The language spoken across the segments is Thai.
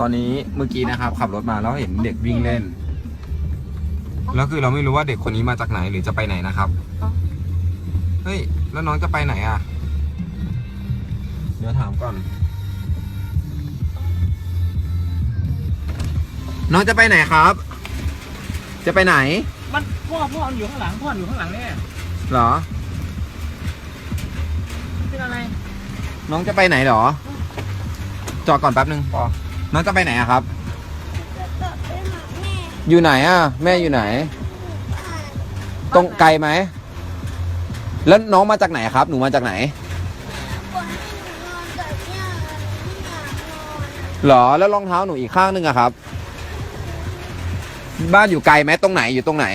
ตอนนี้เมื่อกี้นะครับ ขับรถมาแล้วเห็นเด็กวิ่งเล่น แล้วคือเราไม่รู้ว่าเด็กคนนี้มาจากไหนหรือจะไปไหนนะครับ เฮ้ย แล้วน้องจะไปไหนอะ เดี๋ยวถามก่อน น้องจะไปไหนครับ จะไปไหน มันพ่อพ่อมันอยู่ข้างหลังพ่ออยู่ข้างหลังเนี่ยเหรอ เป็นอะไร น้องจะไปไหนเหรอ จอดก่อนแป๊บนึงปอ น้องจะไปไหนอะครับ จะกลับไปหาแม่อยู่ไหนอะแม่อยู่ไหน บ้านตรงไกลไหม แล้วน้องมาจากไหนครับ หนูมาจากไหนคนที่หนูนอนกับย่าไม่อยากนอนเหรอ แล้วรองเท้าหนูอีกข้างนึงอะครับ บ้านอยู่ไกลไหมตรงไหนอยู่ตรงไหน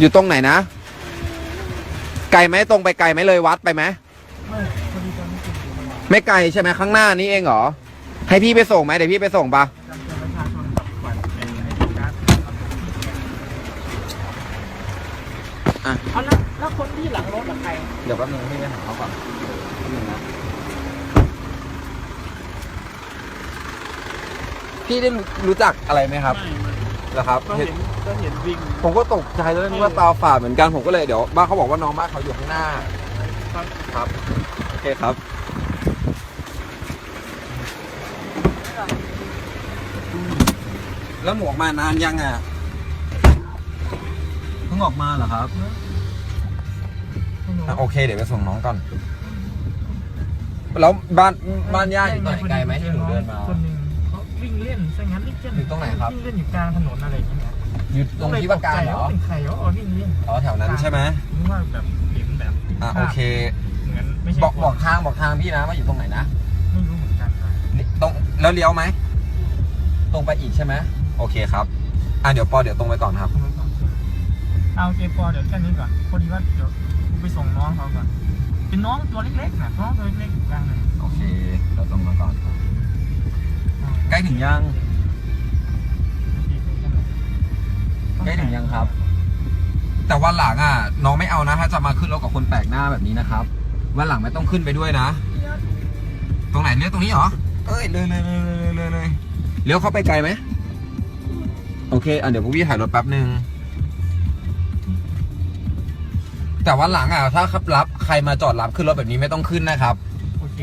อยู่ตรงไหนนะ ไกลไหมตรงไปไกลไหมเลยวัดไปไหม ไม่ไกลใช่ไหมข้างหน้านี้เองเหรอ ให้พี่ไปส่งไหมเดี๋ยวพี่ไปส่งปะจำเป็นประชาชนกับบัตรในในการทำตัวที่แกอะ เอาแล้วแล้วคนที่หลังรถอะใครเดี๋ยวแป๊บนึงพี่ไปหาเขาก่อนแป๊บนึงนะพี่ได้รู้จักอะไรไหมครับไม่ไม่เหรอครับก็เห็นก็เห็นวิ่งผมก็ตกใจแล้วนึกว่าตาฝาดเหมือนกันผมก็เลยเดี๋ยวบ้านเขาบอกว่าน้องบ้านเขาอยู่ข้างหน้า ครับครับโอเคครับ แล้วหมวกมานานยังอะเพิ่งออกมาเหรอครับอะโอเคเดี๋ยวไปส่งน้องก่อน แล้วบ้านบ้านย่าอยู่ตรงไหนไกลไหมที่หนูเดินมา คนหนึ่งเขาวิ่งเล่นซะงั้นวิ่งเล่นอยู่ตรงไหนครับ วิ่งเล่นอยู่กลางถนนอะไรอย่างเงี้ยอยู่ตรงที่ว่าการเหรอก็เลยตกใจว่าเป็นใครว่าอ๋อวิ่งเล่นอ๋อแถวนั้นใช่ไหมนึกว่าแบบเห็นแบบอะโอเค เหมือนไม่ใช่บอกคนบอกทางบอกทางพี่นะว่าอยู่ตรงไหนนะ ไม่รู้เหมือนกันนะนี่ตรงแล้วเลี้ยวไหม ตรงไปอีกใช่ไหม โอเคครับอะเดี๋ยวปอเดี๋ยวตรงไปก่อนครับ เอาเกปอเดี๋ยวแค่นี้ก่อนพอดีว่าเดี๋ยวกูไปส่งน้องเขาก่อน เป็นน้องตัวเล็กๆนะน้องตัวเล็กๆอยู่กลางเลยโอเคเดี๋ยวตรงมาก่อน ใกล้ถึงยัง ใกล้ถึงยังครับ แต่วันหลังอะน้องไม่เอานะ ถ้าจะมาขึ้นรถกับคนแปลกหน้าแบบนี้นะครับวันหลังไม่ต้องขึ้นไปด้วยนะ ตรงไหนเลี้ยวตรงนี้เหรอ เอ้ยเลยเลยเลยเลยเลยเลยเลี้ยวเข้าไปไกลไหม โอเคอะเดี๋ยวพวกพี่ถ่ายรถแป๊บนึง แต่วันหลังอะถ้าขับรับใครมาจอดรับขึ้นรถแบบนี้ไม่ต้องขึ้นนะครับ โอเค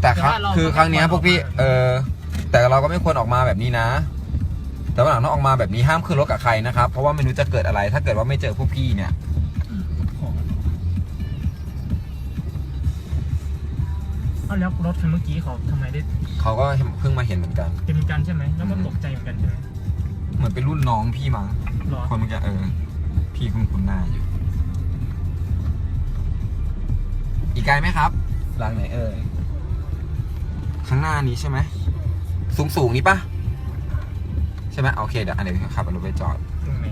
แต่ครับแต่ว่าเรา คือครั้งเนี้ยพวกพี่ไม่ควรออกมาเออแต่เราก็ไม่ควรออกมาแบบนี้นะ แต่วันหลังต้องออกมาแบบนี้ห้ามขึ้นรถกับใครนะครับ เพราะว่าไม่รู้จะเกิดอะไร ถ้าเกิดว่าไม่เจอพวกพี่เนี่ย เอาแล้วรถคันเมื่อกี้เขาทำไมได้เขาก็เพิ่งมาเห็นเหมือนกัน เป็นกันใช่ไหมแล้วก็ตกใจเหมือนกันใช่ไหม เหมือนเป็นรุ่นน้องพี่มั้งหรอ คนเมื่อกี้เออ พี่คุ้นคุ้นๆหน้าอยู่ อีกไกลไหมครับหลังไหนเอ่ยข้างหน้านี้ใช่ไหมสูงสูงๆนี้ปะใช่ไหมโอเคเดี๋ยวอันเดี๋ยวขับรถไปจอดตรงไหน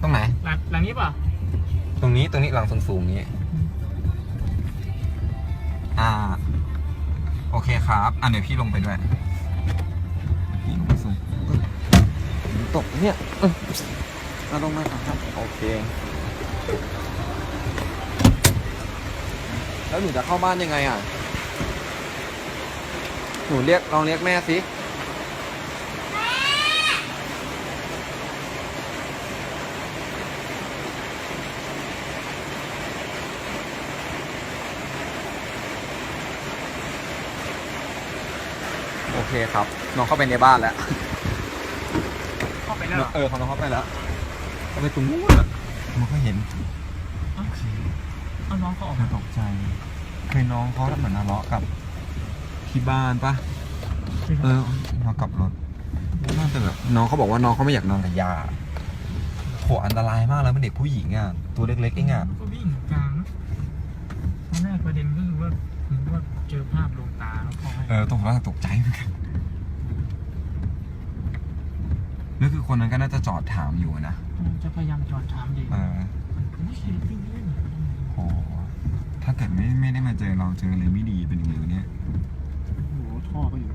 ตรงไหน หลังหลังนี้ป่ะตรงนี้ตรงนี้หลังสูงๆนี้ อ่า โอเคครับอันเดี๋ยวพี่ลงไปด้วย ตกเนี่ยเอ้ยเอาลงมาก่อนครับ โอเค แล้วหนูจะเข้าบ้านยังไงอะ หนูเรียกลองเรียกแม่สิโอเคครับน้องเข้าไปในบ้านแล้ว ไปแล้วเหรอเออเขาน้องเข้าไปแล้วเข้าไปตรงนู้นอะมันก็เห็นเอ้าเอาน้องเขาออกน่ามาตกใจเคยน้องเขาเหมือนทะเลาะกับที่บ้านปะเออมากลับรถน่าจะแบบน้องเขาบอกว่าน้องเขาไม่อยากนอนกับยาโหอันตรายมากแล้วเป็นเด็กผู้หญิงอะตัวเล็กๆเองอะก็วิ่งกลางนะตอนแรกประเด็นก็คือว่าเห็นว่าเจอภาพลวงตาแล้วเขาให้เออตรงนั้นตกใจเหมือนกัน แล้วคือคนนั้นก็น่าจะจอดถามอยู่นะจะพยายามจอดถามดีเออไม่เคยวิ่งเล่นโหถ้าเกิดไม่ไม่ได้มาเจอเราเจออะไรไม่ดีเป็นอย่างนี้เนี่ยโอ้โหท่อก็อยู่